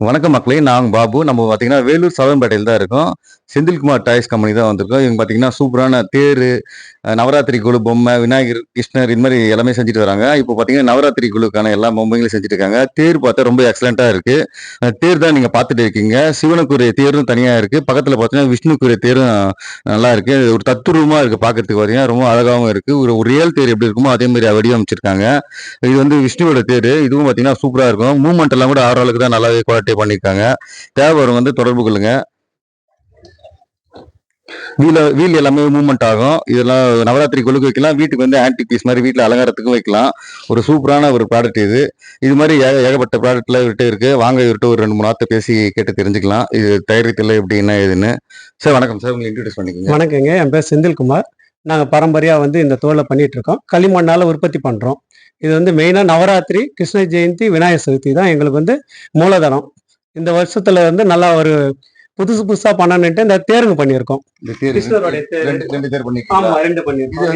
வணக்கம் மக்களே. நாங்கள் பாபு. நம்ம பார்த்தீங்கன்னா வேலூர் சவன்பேட்டையில் தான் இருக்கோம். செந்தில்குமார் டாய்ஸ் கம்பெனி தான் வந்திருக்கோம். இவங்க பார்த்தீங்கன்னா சூப்பரான தேர் நவராத்திரி குழு பொம்மை விநாயகர் கிருஷ்ணர் இது மாதிரி எல்லாமே செஞ்சுட்டு வராங்க. இப்போ பார்த்தீங்கன்னா நவராத்திரி குழுக்கான எல்லா பொம்மைகளும் செஞ்சுட்டு இருக்காங்க. தேர் பார்த்தா ரொம்ப எக்ஸலண்ட்டாக இருக்கு. தேர் தான் நீங்கள் பார்த்துட்டு இருக்கீங்க. சிவனுக்குரிய தேரும் தனியாக இருக்கு. பக்கத்தில் பார்த்தீங்கன்னா விஷ்ணுக்குரிய தேரும் நல்லா இருக்குது ஒரு தத்துருவமாக இருக்கு பார்க்கறதுக்கு பார்த்தீங்கன்னா ரொம்ப அழகாகவும் இருக்கு. ஒரு ஒரு ரியல் தேர் எப்படி இருக்குமோ அதே மாதிரி வடிவமைச்சிருக்காங்க. இது வந்து விஷ்ணுவோட தேர். இதுவும் பார்த்தீங்கன்னா சூப்பராக இருக்கும். மூவ்மெண்ட் எல்லாம் கூட ஆறு ஆளுக்கு தான் நல்லாவே குவாலிட்டி பண்ணியிருக்காங்க தேவரம் வந்து தொடர்பு கொள்ளுங்க. வீல வீல் எல்லாமே மூவ்மெண்ட் ஆகும். இதெல்லாம் நவராத்திரி கொழுக்கு வைக்கலாம். வீட்டுக்கு வந்து ஆன்டி பீஸ் மாதிரி வீட்டில் அலங்காரத்துக்கும் வைக்கலாம். ஒரு சூப்பரான ஒரு ப்ராடக்ட் இது. இது மாதிரி ஏக ஏகப்பட்ட ப்ராடக்ட்லாம் இவர்கிட்ட இருக்குது வாங்க இவர்கிட்ட ஒரு ரெண்டு மூணு வார்த்தை பேசி கேட்டு தெரிஞ்சுக்கலாம். இது தயாரித்தல எப்படி என்ன ஏதுன்னு. சார் வணக்கம். சார் உங்களை இன்ட்ரடியூஸ் பண்ணிக்கோங்க. வணக்கங்க. என் பேர் செந்தில்குமார். நாங்கள் பரம்பரையாக வந்து இந்த தோலை பண்ணிட்டு இருக்கோம். களிமண்ணால் உற்பத்தி பண்ணுறோம் இது வந்து மெயினாக நவராத்திரி கிருஷ்ண ஜெயந்தி விநாயகர் சதுர்த்தி தான் எங்களுக்கு வந்து மூலதனம். இந்த வருஷத்துல வந்து நல்லா ஒரு புதுசு புதுசாக பண்ணணுன்ட்டு இந்த தேருங்க பண்ணியிருக்கோம். இந்த தேர் கிருஷ்ணருடைய தேர். ரெண்டு ரெண்டு தேர் ஆமா ரெண்டு இது பண்ணியிருக்கோம்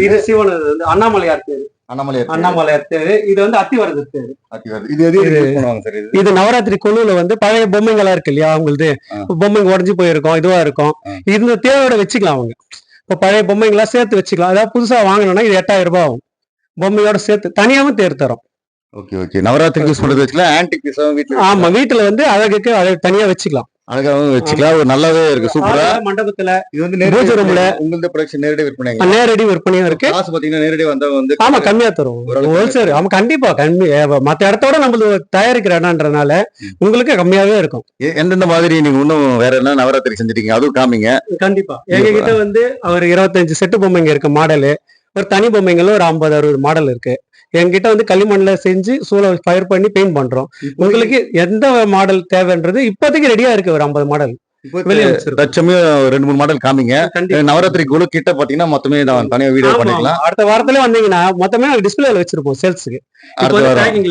இது- சிவன் வந்து அண்ணாமலையார் தேர் அண்ணாமலை அண்ணாமலையார் தேர் இது வந்து அத்திவரது தேர் இது எது இது- யூஸ் பண்ணுவாங்க சார் இது? இது நவராத்திரி குழுல வந்து பழைய பொம்மைங்களா இருக்கு இல்லையா அவங்களுது? ஆ. பொம்மைங்க உடஞ்சு போயிருக்கும் இதுவா இருக்கும். இந்த தேவையோட வச்சுக்கலாம் அவங்க. இப்போ பழைய பொம்மைங்களா சேர்த்து வச்சுக்கலாம். அதாவது புதுசா வாங்கணும்னா இது எட்டாயிரம் ரூபாய் ஆகும். பொம்மையோட சேர்த்து தனியாவும் தேர் தரோம். Okay okay. நவராத்திரிக்கு யூஸ் பண்றது வச்சுக்கலாம். ஆன்டிக் ஆமா வீட்டுல வந்து அழகுக்கு அதை தனியா வச்சுக்கலாம். அழகாவும் வச்சுக்கலாம் ஒரு நல்லாவே இருக்கு சூப்பரா. மண்டபத்துல இது வந்து பூஜை roomல. உங்களது ப்ரொடக்ஷன் நேரடி விற்பனைங்க நேரடி விற்பனையும் இருக்கு. காசு பாத்தீங்கன்னா நேரடி வந்தவங்க வந்து ஆமா கம்மியா தரும். ஹோல்சேல் ஆமா கண்டிப்பா கம்மி மத்த இடத்தோட நம்மளது தயாரிக்கிற இடம்ன்றனால உங்களுக்கு கம்மியாவே இருக்கும். எந்தெந்த மாதிரி நீங்க இன்னும் வேற என்ன நவராத்திரி செஞ்சிருக்கீங்க அதுவும் காமிங்க. கண்டிப்பா. எங்க கிட்ட வந்து ஒரு இருபத்தஞ்சு செட்டு பொம்மைங்க இருக்கு மாடலு. ஒரு தனி பொம்மைங்களும் ஒரு ஐம்பது அறுபது மாடல் இருக்கு. என்கிட்ட வந்து களிமண்ல செஞ்சு சூளை ஃபயர் பண்ணி பெயிண்ட் பண்றோம். உங்களுக்கு எந்த மாடல் தேவைன்றது இப்போதைக்கு ரெடியா இருக்கு ஒரு ஐம்பது மாடல். தச்சமே ரெண்டு மூணு மாடல் காமிங்க. நவராத்திரி குழு கிட்ட பாத்தீங்கன்னா மொத்தமே தனியா வீடியோ பண்ணிக்கலாம். அடுத்த வாரத்துல வந்தீங்கன்னா மொத்தமே டிஸ்பிளேல வச்சிருப்போம் சேல்ஸ்க்கு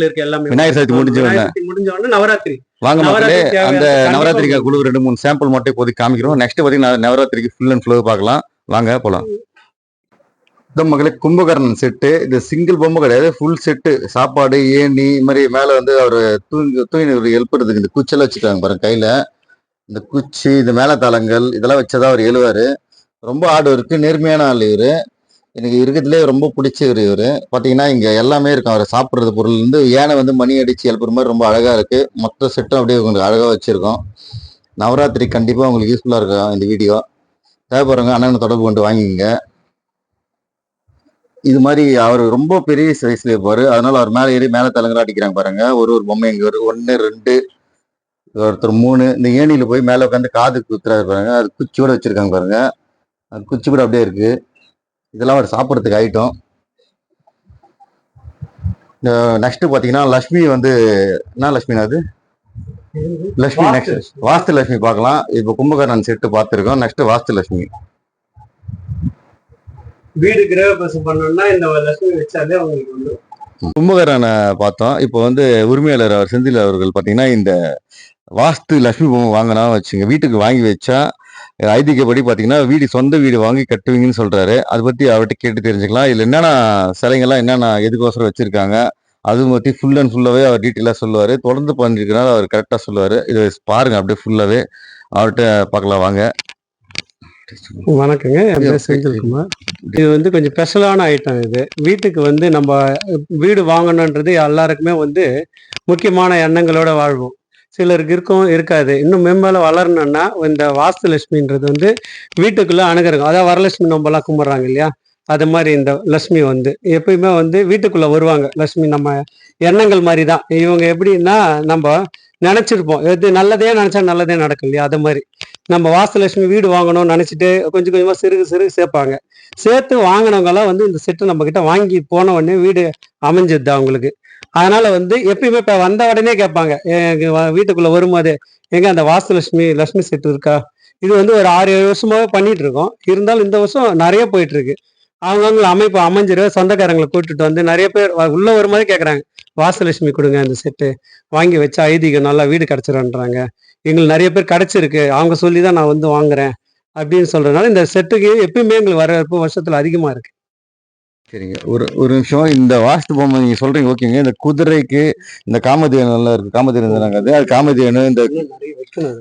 இருக்கு எல்லாமே. விநாயகர் சதுர்த்தி முடிஞ்ச நவராத்திரி. வாங்க மக்களே அந்த நவராத்திரிக்கு குழு ரெண்டு மூணு சாம்பிள் மட்டும் இப்போதைக்கு காமிக்கிறோம். நெக்ஸ்ட் பாத்தீங்கன்னா நவராத்திரிக்கு ஃபுல் அண்ட் ஃபுல்லோ பார்க்கலாம். வாங்க போலாம். இந்த மகளே கும்பகர்ணன் செட்டு இது சிங்கிள் பொம்மை கிடையாது ஃபுல் செட்டு சாப்பாடு ஏணி இது மாதிரி மேலே வந்து அவர் தூங்கி தூங்கி எழுப்புறதுக்கு இந்த குச்செல்லாம் வச்சுருக்காங்க பாருங்க கையில். இந்த குச்சி இந்த மேலத்தாளங்கள் இதெல்லாம் வச்சதா அவர் எழுவார். ரொம்ப ஆடு இருக்கு நேர்மையான ஆள் இவரு. எனக்கு இருக்கிறதுலே ரொம்ப பிடிச்சவர் இவர். பார்த்தீங்கன்னா இங்கே எல்லாமே இருக்கும். அவர் சாப்பிட்றது பொருள்லேருந்து யானை வந்து மணி அடிச்சு எழுப்புற மாதிரி ரொம்ப அழகாக இருக்குது மொத்த செட்டும் அப்படியே உங்களுக்கு அழகாக வச்சுருக்கோம். நவராத்திரி கண்டிப்பாக உங்களுக்கு யூஸ்ஃபுல்லாக இருக்கும் இந்த வீடியோ தேவைப்படுறவங்க அண்ணனை தொடர்பு கொண்டு வாங்கிக்கோங்க. இது மாதிரி அவர் ரொம்ப பெரிய சைஸ்ல இருப்பாரு. அதனால அவர் மேலே ஏறி மேலே தலங்கரா அடிக்கிறாங்க பாருங்க. ஒரு ஒரு பொம்மை இங்க ஒரு ஒன்று ரெண்டு ஒருத்தர் மூணு. இந்த ஏணியில போய் மேலே உட்காந்து காது குத்துறாரு பாருங்க. அது குச்சியோட வச்சிருக்காங்க பாருங்க. அது குச்சி கூட அப்படியே இருக்கு. இதெல்லாம் அவர் சாப்பிட்றதுக்கு ஐட்டம் நெக்ஸ்ட் பாத்தீங்கன்னா லக்ஷ்மி வந்து என்ன லக்ஷ்மினா அது? லக்ஷ்மி நெக்ஸ்ட் வாஸ்து. லட்சுமி பார்க்கலாம். இப்போ கும்பகர்ணன் செட்டு பார்த்துருக்கோம். நெக்ஸ்ட் வாஸ்து லட்சுமி வீடு கிரக பிரசம் பண்ணணும்னா இந்த லட்சுமி வச்சாலே அவங்களுக்கு வந்து கும்பகரனை பார்த்தோம். இப்போ வந்து உரிமையாளர் அவர் செந்தில் அவர்கள் பார்த்தீங்கன்னா இந்த வாஸ்து லட்சுமி பொம்மை வாங்கினா வச்சுங்க. வீட்டுக்கு வாங்கி வச்சா ஐதிகப்படி பார்த்தீங்கன்னா வீடு சொந்த வீடு வாங்கி கட்டுவீங்கன்னு சொல்கிறாரு அதை பற்றி அவர்கிட்ட கேட்டு தெரிஞ்சுக்கலாம். இதில் என்னென்ன சிலைங்கள்லாம் என்னென்ன எதுக்கோசரம் வச்சுருக்காங்க அது பற்றி ஃபுல் அண்ட் ஃபுல்லாகவே அவர் டீட்டெயிலாக சொல்லுவார். தொடர்ந்து பண்ணிருக்கனால அவர் கரெக்டாக சொல்லுவார். இதை பாருங்கள் அப்படியே ஃபுல்லாகவே அவர்கிட்ட பார்க்கலாம் வாங்க. வணக்கங்க. என் பேர் செந்தில்குமார் இது வந்து கொஞ்சம் ஸ்பெஷலான ஐட்டம் இது. வீட்டுக்கு வந்து நம்ம வீடு வாங்கணுன்றது எல்லாருக்குமே வந்து முக்கியமான எண்ணங்களோட வாழ்வோம். சிலருக்கு இருக்கும் இருக்காது. இன்னும் மேம்பால வளரணும்னா இந்த வாஸ்து லட்சுமின்றது வந்து வீட்டுக்குள்ள அணுகிறோம் அதாவது வரலட்சுமி நம்மலாம் கும்பிட்றாங்க இல்லையா? அது மாதிரி இந்த லட்சுமி வந்து எப்பயுமே வந்து வீட்டுக்குள்ள வருவாங்க. லட்சுமி நம்ம எண்ணங்கள் மாதிரி தான் இவங்க எப்படின்னா நம்ம நினைச்சிருப்போம். எது நல்லதே நினைச்சா நல்லதே நடக்கும் இல்லையா? அது மாதிரி. நம்ம வாசலட்சுமி வீடு வாங்கணும்னு நினச்சிட்டு கொஞ்சம் கொஞ்சமாக சிறுகு சிறுகு சேர்ப்பாங்க. சேர்த்து வாங்கினவங்கெல்லாம் வந்து இந்த செட்டு நம்மக்கிட்ட வாங்கி போன உடனே வீடு அமைஞ்சிருது அவங்களுக்கு. அதனால் வந்து எப்பயுமே இப்போ வந்த உடனே கேட்பாங்க எங்கள் வீட்டுக்குள்ளே வரும்போது எங்கே அந்த வாசலட்சுமி லட்சுமி செட்டு இருக்கா? இது வந்து ஒரு ஆறு ஏழு வருஷமாகவே பண்ணிட்டு இருக்கோம். இருந்தாலும் இந்த வருஷம் நிறைய போயிட்டு இருக்கு. அவங்கவுங்க அமைப்பு அமைஞ்சிரு சொந்தக்காரங்களை கூட்டிட்டு வந்து நிறைய பேர் வ- வரும்போதே கேட்குறாங்க வாசலட்சுமி கொடுங்க அந்த செட்டு வாங்கி வச்சா ஐதீகம் நல்லா வீடு கிடச்சிடன்றாங்க எங்களுக்கு நிறைய பேர் கிடைச்சிருக்கு. அவங்க சொல்லி தான் நான் வந்து வாங்குறேன் அப்படின்னு சொல்றதுனால இந்த செட்டுக்கு எப்பயுமே எங்களுக்கு வரவேற்பு வருஷத்துல அதிகமா இருக்கு. சரிங்க. ஒரு ஒரு நிமிஷம். இந்த வாஸ்து பொம்மை நீங்க சொல்றீங்க ஓகேங்க. இந்த குதிரைக்கு இந்த காமதேனு இருக்கு. காமதேனு அது. அது காமதேனு இந்த.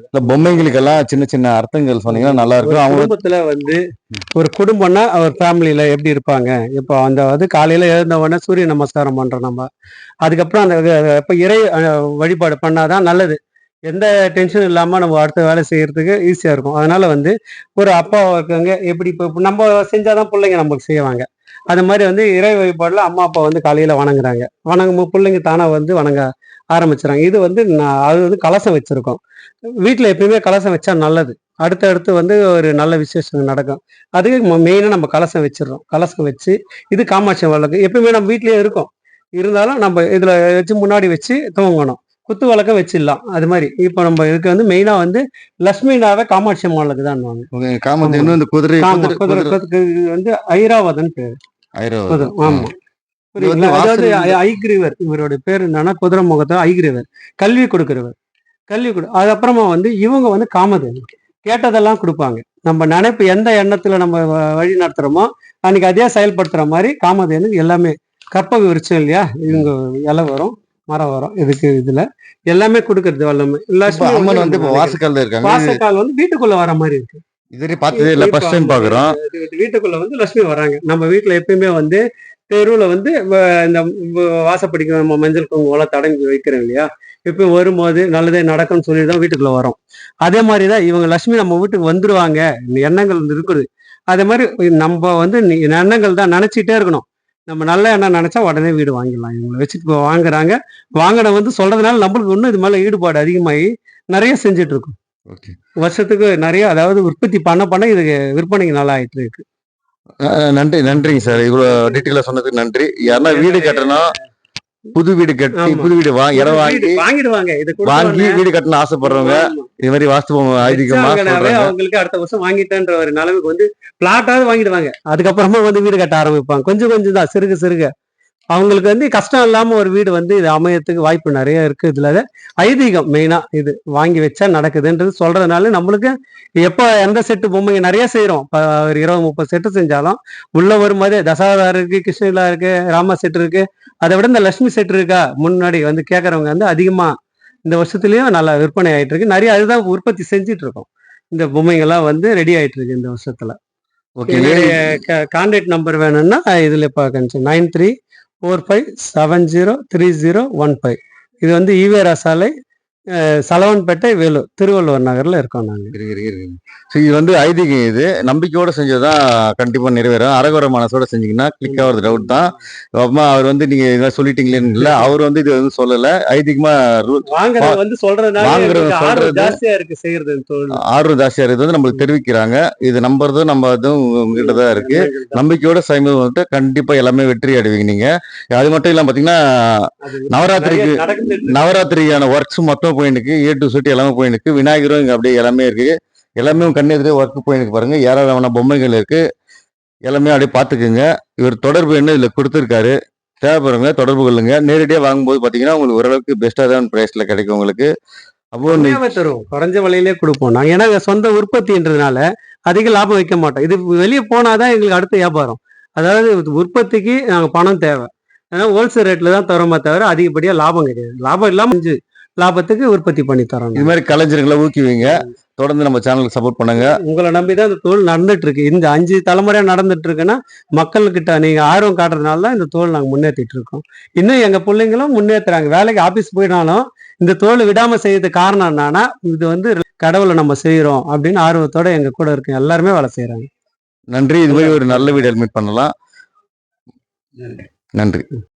இந்த பொம்மைங்களுக்கெல்லாம் சின்ன சின்ன அர்த்தங்கள் சொன்னீங்கன்னா நல்லா இருக்கும். அவங்க குடும்பத்துல வந்து ஒரு குடும்பம்னா அவர் ஃபேமிலியில எப்படி இருப்பாங்க? இப்போ அந்த வந்து காலையில எழுந்த உடனே சூரிய நமஸ்காரம் பண்றோம் நம்ம. அதுக்கப்புறம் அந்த இப்ப இறை வழிபாடு பண்ணாதான் நல்லது. எந்த டென்ஷனும் இல்லாமல் நம்ம அடுத்த வேலை செய்கிறதுக்கு ஈஸியாக இருக்கும். அதனால் வந்து ஒரு அப்பா இருக்காங்க எப்படி இப்போ நம்ம செஞ்சால் தான் பிள்ளைங்க நமக்கு செய்வாங்க. அது மாதிரி வந்து இறை வழிபாடில் அம்மா அப்பா வந்து காலையில் வணங்குறாங்க. வணங்கும் பிள்ளைங்க தானாக வந்து வணங்க ஆரம்பிச்சுறாங்க இது வந்து நான் அது வந்து கலசம் வச்சுருக்கோம். வீட்டில் எப்பயுமே கலசம் வச்சா நல்லது. அடுத்தடுத்து வந்து ஒரு நல்ல விசேஷம் நடக்கும். அதுக்கு மெயினாக நம்ம கலசம் வச்சிடுறோம். கலசம் வச்சு இது காமாட்சி வழக்கு எப்பயுமே நம்ம வீட்லேயே இருக்கும். இருந்தாலும் நம்ம இதில் வச்சு முன்னாடி வச்சு துவங்கணும். குத்து வழக்கம் வச்சிடலாம். அது மாதிரி. இப்போ நம்ம இதுக்கு வந்து மெயினா வந்து லட்சுமினாவே காமாட்சி அம்மாளுக்கு தான் இந்த குதிரை குதிரை வந்து ஐராவதன் பேர். குதிரை ஆமா. புரியுதுங்களா? அதாவது ஐகிரிவர் இவருடைய பேர் என்னன்னா குதிரை முகத்தை ஐகிரிவர் கல்வி கொடுக்கிறவர். கல்வி கொடு அது அப்புறமா வந்து இவங்க வந்து காமதேனு. கேட்டதெல்லாம் கொடுப்பாங்க. நம்ம நினைப்பு எந்த எண்ணத்துல நம்ம வழி நடத்துறோமோ அன்னைக்கு அதே செயல்படுத்துற மாதிரி காமதேனு எல்லாமே கற்பக விரிச்சம் இல்லையா? இவங்க இலை வரும். மரம் வரும். இதுக்கு இதுல? எல்லாமே கொடுக்கறது வல்லமை அம்மன் வந்து இப்ப நம்ம வாசக்கால்ல இருக்காங்க. வாசக்கால் வந்து வீட்டுக்குள்ள வர மாதிரி இருக்கு. இதுவரை பார்த்ததே இல்ல. ஃபர்ஸ்ட் டைம் பாக்குறோம். வீட்டுக்குள்ள வந்து லட்சுமி வராங்க. நம்ம வீட்டுல எப்பயுமே வந்து தெருவுல வந்து இந்த வாசப்படிக்கு நம்ம மஞ்சள் குங்குமம் தடங்கி வைக்கிறோம் இல்லையா? இப்போ வரும்போது நல்லதே நடக்கும்னு சொல்லி தான் வீட்டுக்குள்ள வரோம். அதே மாதிரி தான் இவங்க லட்சுமி நம்ம வீட்டுக்கு வந்துருவாங்க. எண்ணங்கள் வந்து இருக்குது அதே மாதிரி நம்ம வந்து எண்ணங்கள் தான் நினைச்சிட்டே இருக்கணும். நம்ம நல்ல எண்ணம் நினைச்சா உடனே வீடு வாங்கிடலாம். இவங்களை வச்சுட்டு இப்போ வாங்குறாங்க. வாங்கின வந்து சொல்றதுனால நம்மளுக்கு இன்னும் இது மேல ஈடுபாடு அதிகமாகி நிறைய செஞ்சுட்டு இருக்கோம் வருஷத்துக்கு நிறைய அதாவது உற்பத்தி பண்ண பண்ண இது விற்பனைக்கு நல்லா ஆயிட்டு இருக்கு நன்றி நன்றிங்க சார். இவ்வளவு டீட்டெயிலா சொன்னதுக்கு நன்றி. யாருன்னா வீடு கட்டணும் புது வீடு கட்டி. புது வீடு வா இடம் வாங்கி வாங்கிடுவாங்க. இது வாங்கி வீடு கட்டணும் ஆசைப்படுறவங்க இது மாதிரி வாஸ்து பொம்மை ஐதீகமா சொல்றாங்க அவங்களுக்கு அடுத்த வருஷம் வாங்கிட்டேன்ற ஒரு நிலைமைக்கு வந்து பிளாட்டாவது வாங்கிடுவாங்க. அதுக்கப்புறமா வந்து வீடு கட்ட ஆரம்பிப்பாங்க. கொஞ்சம் கொஞ்சம் தான் சிறுக சிறுக. அவங்களுக்கு வந்து கஷ்டம் இல்லாம ஒரு வீடு வந்து இது அமையத்துக்கு வாய்ப்பு நிறைய இருக்கு. இதுல ஐதீகம் மெயினா இது வாங்கி வச்சா நடக்குதுன்றது சொல்றதுனால நம்மளுக்கு எப்போ எந்த செட்டு பொம்மைங்க நிறைய செய்யறோம் இப்ப ஒரு இருபது முப்பது செட்டு செஞ்சாலும் உள்ள வரும்போதே தசாவதா இருக்கு கிருஷ்ணகிலா இருக்கு ராமா செட் இருக்கு. அதை விட இந்த லட்சுமி செட் இருக்கா? முன்னாடி வந்து கேட்கறவங்க வந்து அதிகமா இந்த வருஷத்துலயும் நல்லா விற்பனை ஆயிட்டு இருக்கு. நிறைய அதுதான் உற்பத்தி செஞ்சுட்டு இருக்கோம். இந்த பொம்மைங்கெல்லாம் வந்து ரெடி ஆயிட்டு இருக்கு இந்த வருஷத்துல. ஓகே கான்டாக்ட் நம்பர் வேணும்னா இதுல பார்க்கணும் nine three four five seven zero three zero one five இது வந்து ஈவேரா சாலை சலவன்பேட்டை வேலூர் திருவள்ளுவர் நகர்ல இருக்கோம் நாங்க. இருக்கு, இருக்கு, இருக்கு. So, இது வந்து ஐதீகம் இது. நம்பிக்கையோட செஞ்சதான் கண்டிப்பா நிறைவேறும். அரகுர மனசோட செஞ்சீங்கன்னா கிளிக் ஆகுறது டவுட் தான். அப்புறமா அவர் வந்து நீங்க இதெல்லாம் சொல்லிட்டீங்களேன்னு இல்ல அவர் வந்து இது வந்து சொல்லல. ஐதீகமா ரூல் வாங்குறது வந்து சொல்றதுனால வாங்குறது எங்களுக்கு ஆர்வம் சொல்றது. ஜாஸ்தியா இருக்கு செய்யறது தொழில். ஆர்வம் ஜாஸ்தியா இருக்குது வந்து நம்மளுக்கு தெரிவிக்கிறாங்க. இது நம்புறதும் நம்ம அதுவும் உங்ககிட்ட தான் இருக்கு. நம்பிக்கையோட செய்யும்போது வந்துட்டு கண்டிப்பா எல்லாமே வெற்றி அடைவீங்க நீங்க. அது மட்டும் இல்லாம பாத்தீங்கன்னா அது நவராத்திரிக்கு நவராத்திரியான ஒர்க்ஸ் மொத்தம் போயிருக்கு ஏ டு செட் எல்லாமே போயிருக்கு விநாயகரும் இங்கே அப்படியே எல்லாமே இருக்கு. எல்லாமே கண்ணு எதிரே ஒர்க் போயிருக்கு பாருங்க. ஏராளமான பொம்மைகள் இருக்கு. எல்லாமே அப்படியே பார்த்துக்குங்க. இவர் தொடர்பு என்ன இதில் கொடுத்துருக்காரு? தேவைப்படுறவங்க தொடர்பு கொள்ளுங்க. நேரடியாக வாங்கும்போது பார்த்தீங்கன்னா உங்களுக்கு ஓரளவுக்கு பெஸ்ட்டாக தான் ப்ரைஸில் கிடைக்கும் உங்களுக்கு. அப்போ நீ- குறைஞ்ச விலையிலே கொடுப்போம். நாங்கள் ஏன்னா சொந்த உற்பத்தின்றதுனால அதிக லாபம் வைக்க மாட்டோம். இது வெளியே போனாதான் எங்களுக்கு அடுத்த வியாபாரம். அதாவது உற்பத்திக்கு நாங்கள் பணம் தேவை. ஏன்னா ஹோல்சேல் ரேட்ல தான் தரோமா தவிர அதிகப்படியாக லாபம் கிடையாது. லாபம் இல்லாமல் அஞ்சு லாபத்துக்கு உற்பத்தி பண்ணி தரோம் இது மாதிரி கலைஞர்களை ஊக்குவிங்க. தொடர்ந்து நம்ம சேனலுக்கு சப்போர்ட் பண்ணுங்க. உங்களை நம்பி தான் இந்த தொழில் நடந்துட்டு இருக்கு இந்த அஞ்சு தலைமுறையா நடந்துட்டு இருக்குன்னா மக்கள்கிட்ட நீங்க ஆர்வம் காட்டுறதுனால தான் இந்த தொழில் நாங்க முன்னேற்றிட்டு இருக்கோம். இன்னும் எங்க பிள்ளைங்களும் முன்னேற்றுறாங்க வேலைக்கு ஆபீஸ் போயினாலும் இந்த தொழில் விடாம செய்யறதுக்கு காரணம் என்னன்னா இது வந்து கடவுளை நம்ம செய்யறோம் அப்படின்னு ஆர்வத்தோட எங்க கூட இருக்கு எல்லாருமே வேலை செய்யறாங்க நன்றி. இது மாதிரி ஒரு நல்ல வீடியோ மீட் பண்ணலாம். நன்றி.